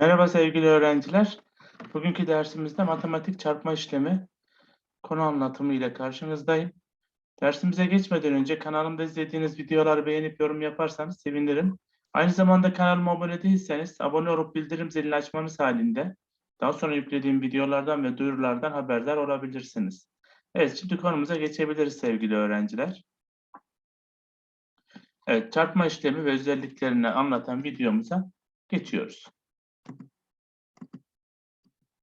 Merhaba sevgili öğrenciler. Bugünkü dersimizde matematik çarpma işlemi konu anlatımı ile karşınızdayım. Dersimize geçmeden önce kanalımda izlediğiniz videoları beğenip yorum yaparsanız sevinirim. Aynı zamanda kanalıma abone değilseniz abone olup bildirim zilini açmanız halinde daha sonra yüklediğim videolardan ve duyurulardan haberdar olabilirsiniz. Evet şimdi konumuza geçebiliriz sevgili öğrenciler. Evet çarpma işlemi ve özelliklerini anlatan videomuza geçiyoruz.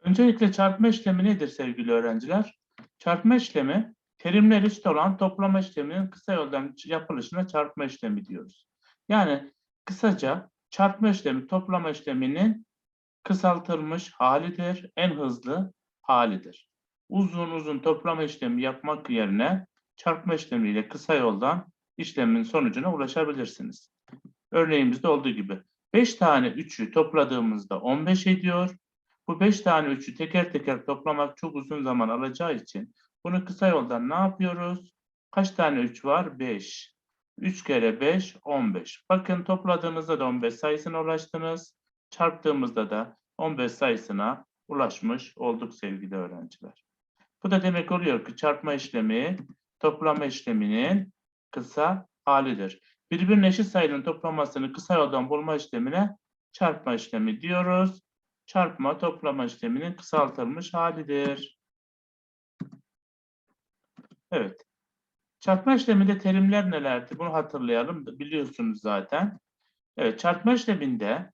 Öncelikle çarpma işlemi nedir sevgili öğrenciler? Çarpma işlemi terimler üst olan toplama işleminin kısa yoldan yapılışına çarpma işlemi diyoruz. Yani kısaca çarpma işlemi toplama işleminin kısaltılmış halidir, en hızlı halidir. Uzun uzun toplama işlemi yapmak yerine çarpma işlemiyle kısa yoldan işlemin sonucuna ulaşabilirsiniz. Örneğimizde olduğu gibi 5 tane 3'ü topladığımızda 15 ediyor. Bu 5 tane 3'ü teker teker toplamak çok uzun zaman alacağı için bunu kısa yoldan ne yapıyoruz? Kaç tane 3 var? 5. 3 kere 5, 15. Bakın topladığınızda da 15 sayısına ulaştınız. Çarptığımızda da 15 sayısına ulaşmış olduk sevgili öğrenciler. Bu da demek oluyor ki çarpma işlemi toplama işleminin kısa halidir. Birbirine eşit sayının toplamasını kısa yoldan bulma işlemine çarpma işlemi diyoruz. Çarpma toplama işleminin kısaltılmış halidir. Evet. Çarpma işleminde terimler nelerdi? Bunu hatırlayalım. Biliyorsunuz zaten. Evet, çarpma işleminde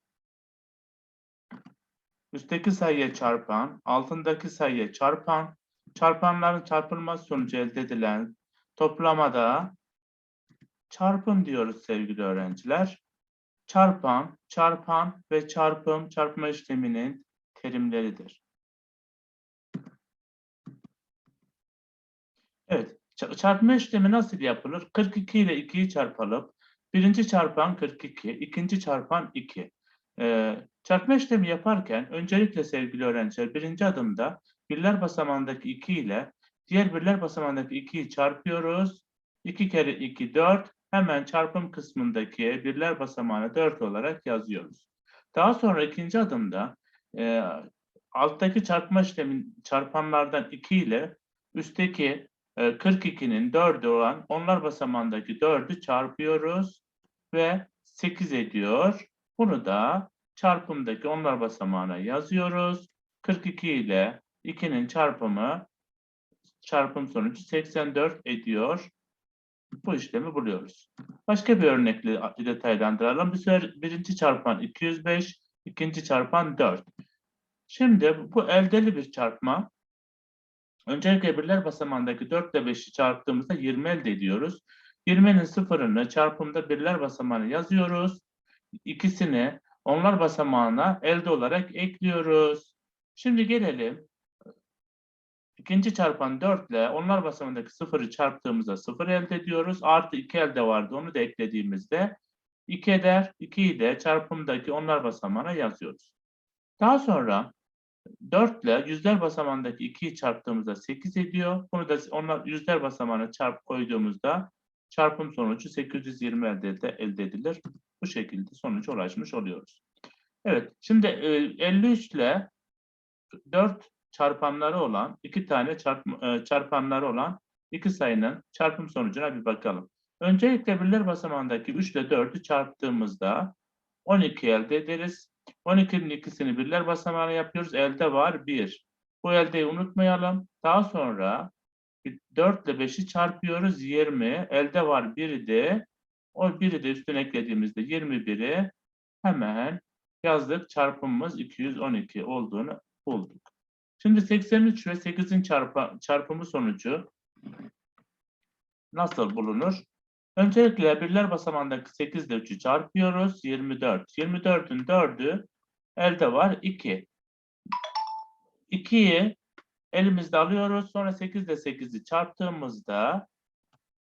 üstteki sayıya çarpan, altındaki sayıya çarpan, çarpanların çarpılması sonucu elde edilen toplamada çarpım diyoruz sevgili öğrenciler. Çarpan, çarpan ve çarpım çarpma işleminin terimleridir. Evet, çarpma işlemi nasıl yapılır? 42 ile 2'yi çarpalım. Birinci çarpan 42, ikinci çarpan 2. Ee, çarpma işlemi yaparken öncelikle sevgili öğrenciler birinci adımda birler basamağındaki 2 ile diğer birler basamağındaki 2'yi çarpıyoruz. 2 kere 2 4, hemen çarpım kısmındaki birler basamağını 4 olarak yazıyoruz. Daha sonra ikinci adımda e, alttaki çarpma işlemin çarpanlardan 2 ile üstteki e, 42'nin 4'ü olan onlar basamağındaki 4'ü çarpıyoruz ve 8 ediyor. Bunu da çarpımdaki onlar basamağına yazıyoruz. 42 ile 2'nin çarpımı çarpım sonucu 84 ediyor bu işlemi buluyoruz. Başka bir örnekle detaylandıralım. Bir sefer birinci çarpan 205, ikinci çarpan 4. Şimdi bu eldeli bir çarpma. Öncelikle birler basamağındaki 4 ile 5'i çarptığımızda 20 elde ediyoruz. 20'nin sıfırını çarpımda birler basamağına yazıyoruz. İkisini onlar basamağına elde olarak ekliyoruz. Şimdi gelelim İkinci çarpan 4 ile onlar basamındaki sıfırı çarptığımızda sıfır elde ediyoruz. Artı 2 elde vardı onu da eklediğimizde 2 eder. 2'yi de çarpımdaki onlar basamağına yazıyoruz. Daha sonra 4 ile yüzler basamağındaki 2'yi çarptığımızda 8 ediyor. Bunu da onlar yüzler basamağına çarp koyduğumuzda çarpım sonucu 820 elde, elde edilir. Bu şekilde sonuca ulaşmış oluyoruz. Evet, şimdi 53 ile 4 çarpanları olan iki tane çarp, e, çarpanları olan iki sayının çarpım sonucuna bir bakalım. Öncelikle birler basamağındaki 3 ile 4'ü çarptığımızda 12 elde ederiz. 12'nin ikisini birler basamağına yapıyoruz. Elde var 1. Bu eldeyi unutmayalım. Daha sonra 4 ile 5'i çarpıyoruz 20. Elde var 1'i de o 1'i de üstüne eklediğimizde 21'i hemen yazdık. Çarpımımız 212 olduğunu bulduk. Şimdi 83 ve 8'in çarpı, çarpımı sonucu nasıl bulunur? Öncelikle birler basamağındaki 8 ile 3'ü çarpıyoruz. 24. 24'ün 4'ü elde var 2. 2'yi elimizde alıyoruz. Sonra 8 ile 8'i çarptığımızda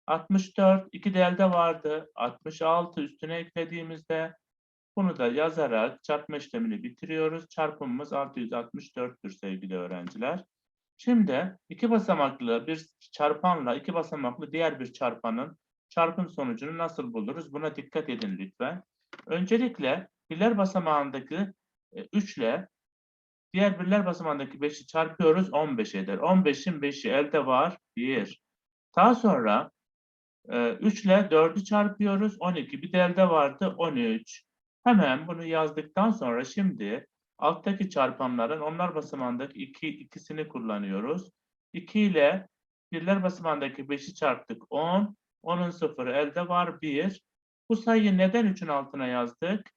64. 2 de elde vardı. 66 üstüne eklediğimizde bunu da yazarak çarpma işlemini bitiriyoruz. Çarpımımız 664'tür sevgili öğrenciler. Şimdi iki basamaklı bir çarpanla iki basamaklı diğer bir çarpanın çarpım sonucunu nasıl buluruz? Buna dikkat edin lütfen. Öncelikle birler basamağındaki 3 ile diğer birler basamağındaki 5'i çarpıyoruz 15 eder. 15'in 5'i elde var 1. Daha sonra 3 ile 4'ü çarpıyoruz 12. Bir de elde vardı 13. Hemen bunu yazdıktan sonra şimdi alttaki çarpanların onlar basamağındaki 2 ikisini kullanıyoruz. 2 ile birler basamağındaki 5'i çarptık 10. 10'un sıfırı elde var 1. Bu sayıyı neden 3'ün altına yazdık?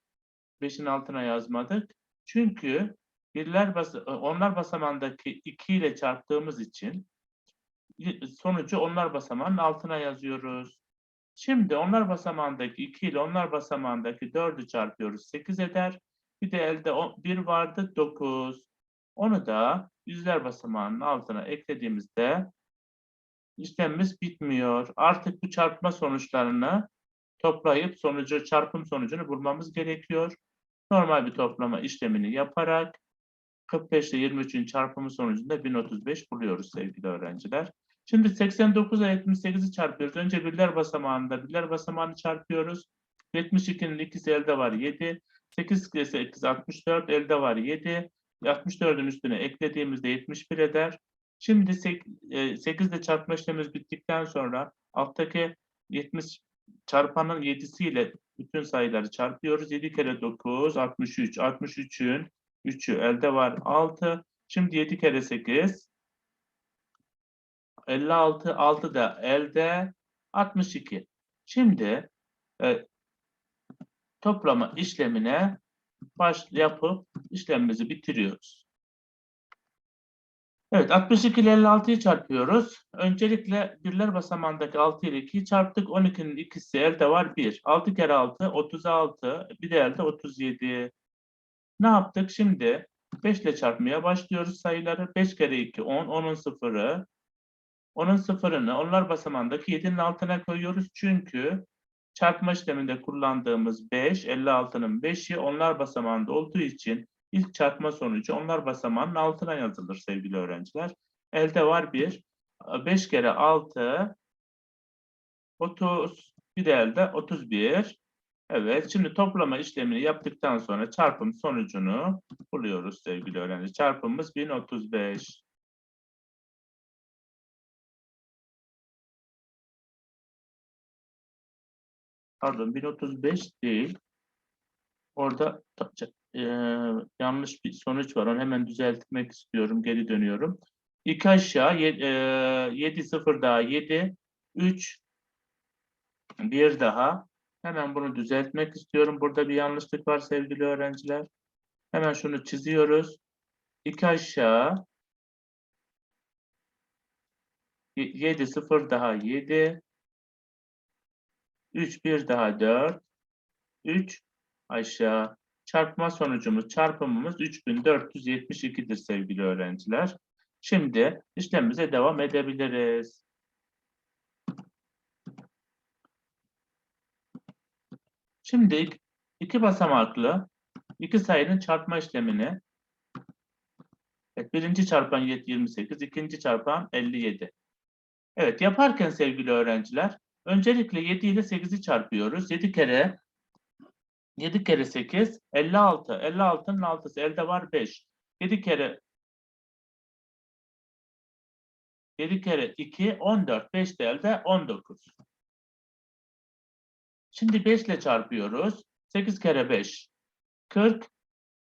5'in altına yazmadık. Çünkü birler bas onlar basamağındaki 2 ile çarptığımız için sonucu onlar basamağının altına yazıyoruz. Şimdi onlar basamağındaki 2 ile onlar basamağındaki 4'ü çarpıyoruz. 8 eder. Bir de elde 1 vardı 9. Onu da yüzler basamağının altına eklediğimizde işlemimiz bitmiyor. Artık bu çarpma sonuçlarını toplayıp sonucu çarpım sonucunu bulmamız gerekiyor. Normal bir toplama işlemini yaparak 45 ile 23'ün çarpımı sonucunda 1035 buluyoruz sevgili öğrenciler. Şimdi 89 ile 78'i çarpıyoruz. Önce birler basamağında birler basamağını çarpıyoruz. 72'nin ikisi elde var 7. 8 ile 8 64 elde var 7. 64'ün üstüne eklediğimizde 71 eder. Şimdi 8 ile çarpma işlemimiz bittikten sonra alttaki 70 çarpanın 7'si ile bütün sayıları çarpıyoruz. 7 kere 9 63. 63'ün 3'ü elde var 6. Şimdi 7 kere 8 56 6 da elde 62. Şimdi e, toplama işlemine baş yapıp işlemimizi bitiriyoruz. Evet 62 ile 56'yı çarpıyoruz. Öncelikle birler basamağındaki 6 ile 2'yi çarptık. 12'nin ikisi elde var 1. 6 kere 6 36. Bir de elde 37. Ne yaptık? Şimdi 5 ile çarpmaya başlıyoruz sayıları. 5 kere 2 10. 10'un sıfırı. Onun sıfırını onlar basamağındaki 7'nin altına koyuyoruz. Çünkü çarpma işleminde kullandığımız 5, 56'nın 5'i onlar basamağında olduğu için ilk çarpma sonucu onlar basamağının altına yazılır sevgili öğrenciler. Elde var 1. 5 kere 6 30 bir de elde 31. Evet, şimdi toplama işlemini yaptıktan sonra çarpım sonucunu buluyoruz sevgili öğrenci. Çarpımımız 1035. Pardon, 1035 değil. Orada e, yanlış bir sonuç var. Onu hemen düzeltmek istiyorum. Geri dönüyorum. 2 aşağı, 7 0 daha 7, 3, 1 daha. Hemen bunu düzeltmek istiyorum. Burada bir yanlışlık var sevgili öğrenciler. Hemen şunu çiziyoruz. 2 aşağı, 7 0 daha 7, 3 1 daha 4, 3 aşağı. Çarpma sonucumuz, çarpımımız 3472'dir sevgili öğrenciler. Şimdi işlemimize devam edebiliriz. Şimdi iki basamaklı iki sayının çarpma işlemini evet, birinci çarpan 28, ikinci çarpan 57. Evet yaparken sevgili öğrenciler öncelikle 7 ile 8'i çarpıyoruz. 7 kere 7 kere 8 56. 56'nın 6'sı elde var 5. 7 kere 7 kere 2 14. 5 de elde 19. Şimdi 5 ile çarpıyoruz. 8 kere 5 40.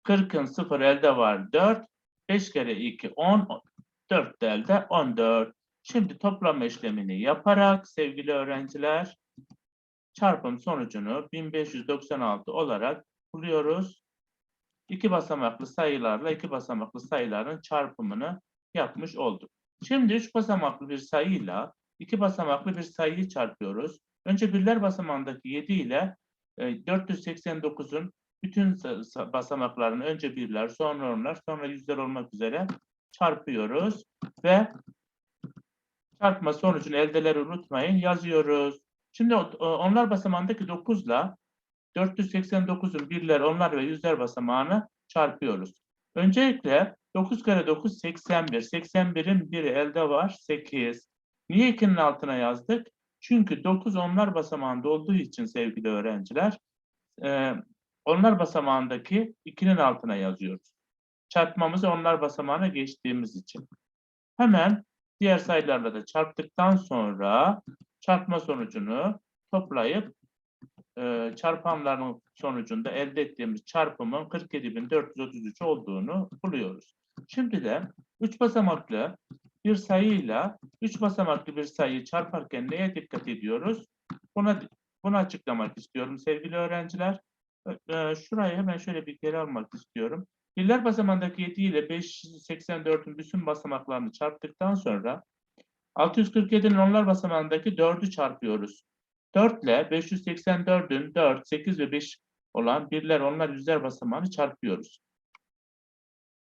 40'ın 0 elde var 4. 5 kere 2 10. 4 de elde 14. Şimdi toplama işlemini yaparak sevgili öğrenciler çarpım sonucunu 1596 olarak buluyoruz. İki basamaklı sayılarla iki basamaklı sayıların çarpımını yapmış olduk. Şimdi üç basamaklı bir sayıyla iki basamaklı bir sayıyı çarpıyoruz. Önce birler basamağındaki 7 ile 489'un e, bütün basamaklarını önce birler, sonra onlar, sonra yüzler olmak üzere çarpıyoruz ve çarpma sonucunu eldeleri unutmayın yazıyoruz. Şimdi onlar basamağındaki 9 ile 489'un birler, onlar ve yüzler basamağını çarpıyoruz. Öncelikle 9 kere 9 81. 81'in biri elde var 8. Niye 2'nin altına yazdık? Çünkü 9 onlar basamağında olduğu için sevgili öğrenciler onlar basamağındaki 2'nin altına yazıyoruz. Çarpmamızı onlar basamağına geçtiğimiz için. Hemen diğer sayılarla da çarptıktan sonra çarpma sonucunu toplayıp e, çarpanların sonucunda elde ettiğimiz çarpımın 47.433 olduğunu buluyoruz. Şimdi de 3 basamaklı bir sayıyla 3 basamaklı bir sayıyı çarparken neye dikkat ediyoruz? Buna bunu açıklamak istiyorum sevgili öğrenciler. E, şurayı hemen şöyle bir geri almak istiyorum. Birler basamağındaki 7 ile 584'ün bütün basamaklarını çarptıktan sonra 647'nin onlar basamağındaki 4'ü çarpıyoruz. 4 ile 584'ün 4, 8 ve 5 olan birler onlar yüzler basamağını çarpıyoruz.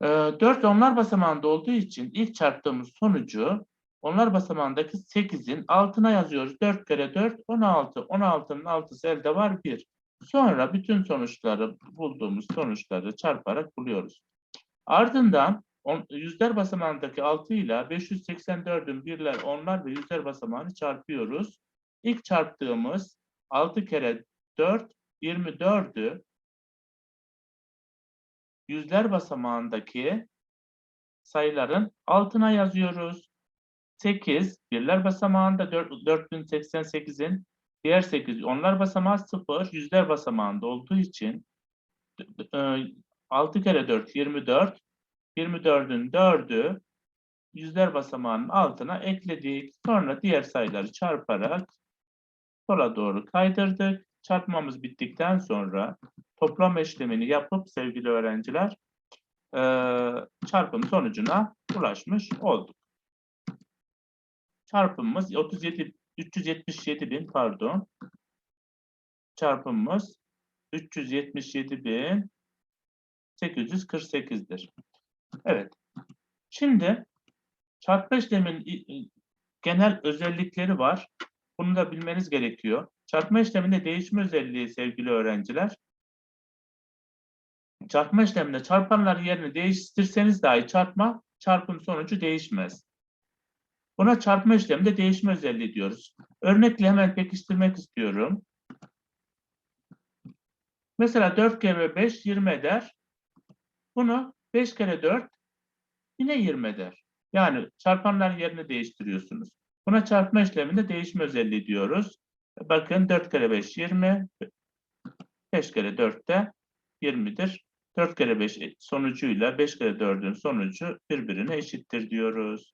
Ee, 4 onlar basamağında olduğu için ilk çarptığımız sonucu onlar basamağındaki 8'in altına yazıyoruz. 4 kere 4 16. 16'nın altısı elde var 1. Sonra bütün sonuçları bulduğumuz sonuçları çarparak buluyoruz. Ardından on, yüzler basamağındaki 6 ile 584'ün birler, onlar ve yüzler basamağını çarpıyoruz. İlk çarptığımız 6 kere 4, 24'ü yüzler basamağındaki sayıların altına yazıyoruz. 8, birler basamağında 4, 4088'in diğer 8, onlar basamağı 0, yüzler basamağında olduğu için 6 kere 4, 24, 24'ün 4'ü yüzler basamağının altına ekledik. Sonra diğer sayıları çarparak sola doğru kaydırdık. Çarpmamız bittikten sonra toplam işlemini yapıp sevgili öğrenciler çarpım sonucuna ulaşmış olduk. Çarpımımız 37 377 bin pardon. Çarpımımız 377 bin 848'dir. Evet. Şimdi çarpma işlemin genel özellikleri var. Bunu da bilmeniz gerekiyor. Çarpma işleminde değişme özelliği sevgili öğrenciler. Çarpma işleminde çarpanların yerini değiştirseniz dahi çarpma çarpım sonucu değişmez. Buna çarpma işleminde değişme özelliği diyoruz. Örnekle hemen pekiştirmek istiyorum. Mesela 4 kere 5 20 eder. Bunu 5 kere 4 yine 20 eder. Yani çarpanların yerini değiştiriyorsunuz. Buna çarpma işleminde değişme özelliği diyoruz. Bakın 4 kere 5 20. 5 kere 4 de 20'dir. 4 kere 5 sonucuyla 5 kere 4'ün sonucu birbirine eşittir diyoruz.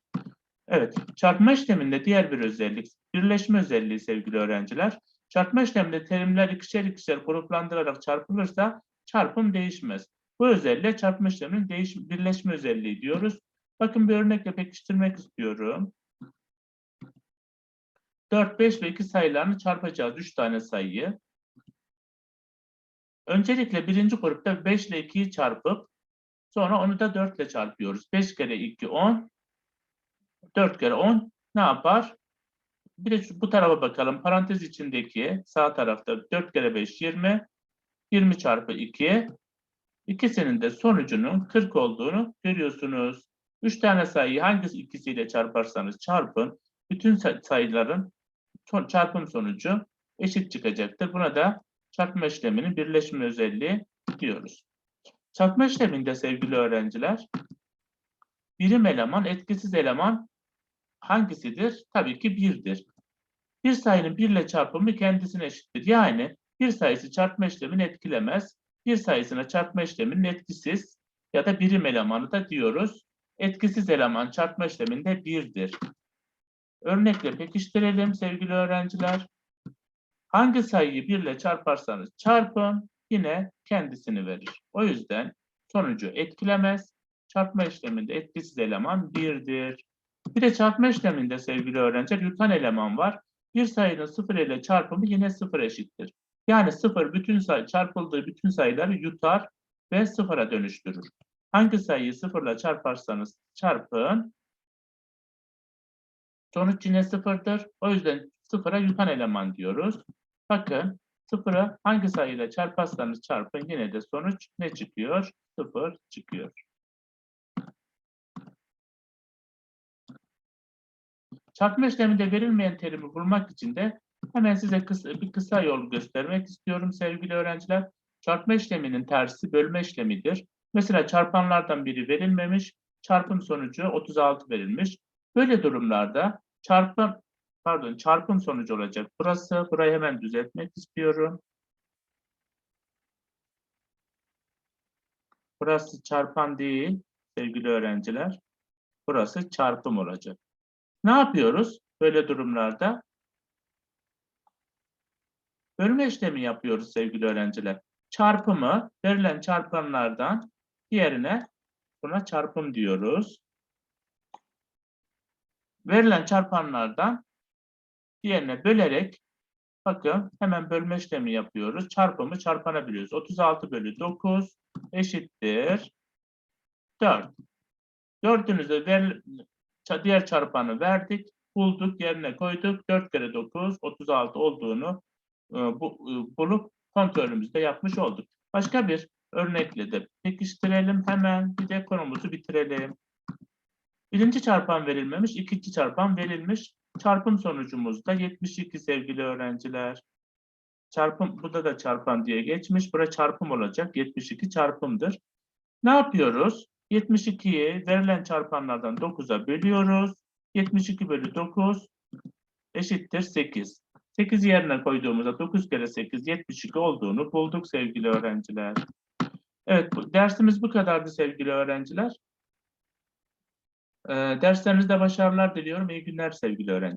Evet, çarpma işleminde diğer bir özellik, birleşme özelliği sevgili öğrenciler. Çarpma işleminde terimler ikişer ikişer gruplandırarak çarpılırsa çarpım değişmez. Bu özelliğe çarpma işleminin değiş birleşme özelliği diyoruz. Bakın bir örnekle pekiştirmek istiyorum. 4, 5 ve 2 sayılarını çarpacağız. 3 tane sayıyı. Öncelikle birinci grupta 5 ile 2'yi çarpıp sonra onu da 4 ile çarpıyoruz. 5 kere 2 10. 4 kere 10 ne yapar? Bir de bu tarafa bakalım. Parantez içindeki sağ tarafta 4 kere 5 20. 20 çarpı 2. İkisinin de sonucunun 40 olduğunu görüyorsunuz. 3 tane sayıyı hangisi ikisiyle çarparsanız çarpın. Bütün sayıların çarpım sonucu eşit çıkacaktır. Buna da çarpma işleminin birleşme özelliği diyoruz. Çarpma işleminde sevgili öğrenciler, birim eleman, etkisiz eleman hangisidir? Tabii ki birdir. Bir sayının birle çarpımı kendisine eşittir. Yani bir sayısı çarpma işlemini etkilemez. Bir sayısına çarpma işleminin etkisiz ya da birim elemanı da diyoruz. Etkisiz eleman çarpma işleminde birdir. Örnekle pekiştirelim sevgili öğrenciler. Hangi sayıyı birle çarparsanız çarpın yine kendisini verir. O yüzden sonucu etkilemez. Çarpma işleminde etkisiz eleman birdir. Bir de çarpma işleminde sevgili öğrenciler yutan eleman var. Bir sayının sıfır ile çarpımı yine sıfır eşittir. Yani sıfır bütün sayı, çarpıldığı bütün sayıları yutar ve sıfıra dönüştürür. Hangi sayıyı sıfırla çarparsanız çarpın sonuç yine sıfırdır. O yüzden sıfıra yutan eleman diyoruz. Bakın sıfırı hangi sayıyla çarparsanız çarpın yine de sonuç ne çıkıyor? Sıfır çıkıyor. Çarpma işleminde verilmeyen terimi bulmak için de hemen size kısa, bir kısa yol göstermek istiyorum sevgili öğrenciler. Çarpma işleminin tersi bölme işlemidir. Mesela çarpanlardan biri verilmemiş, çarpım sonucu 36 verilmiş. Böyle durumlarda çarpım pardon çarpım sonucu olacak. Burası burayı hemen düzeltmek istiyorum. Burası çarpan değil sevgili öğrenciler. Burası çarpım olacak. Ne yapıyoruz böyle durumlarda? Bölme işlemi yapıyoruz sevgili öğrenciler. Çarpımı verilen çarpanlardan diğerine buna çarpım diyoruz. Verilen çarpanlardan diğerine bölerek bakın hemen bölme işlemi yapıyoruz. Çarpımı çarpana biliyoruz. 36 bölü 9 eşittir 4. Gördüğünüzde ver, diğer çarpanı verdik, bulduk, yerine koyduk. 4 kere 9, 36 olduğunu e, e, bulup kontrolümüzde yapmış olduk. Başka bir örnekle de pekiştirelim. Hemen bir de konumuzu bitirelim. Birinci çarpan verilmemiş, ikinci çarpan verilmiş. Çarpım sonucumuz da 72 sevgili öğrenciler. Çarpım, burada da çarpan diye geçmiş. Bura çarpım olacak. 72 çarpımdır. Ne yapıyoruz? 72'yi verilen çarpanlardan 9'a bölüyoruz. 72 bölü 9 eşittir 8. 8 yerine koyduğumuzda 9 kere 8 72 olduğunu bulduk sevgili öğrenciler. Evet bu, dersimiz bu kadardı sevgili öğrenciler. Ee, derslerinizde başarılar diliyorum. İyi günler sevgili öğrenciler.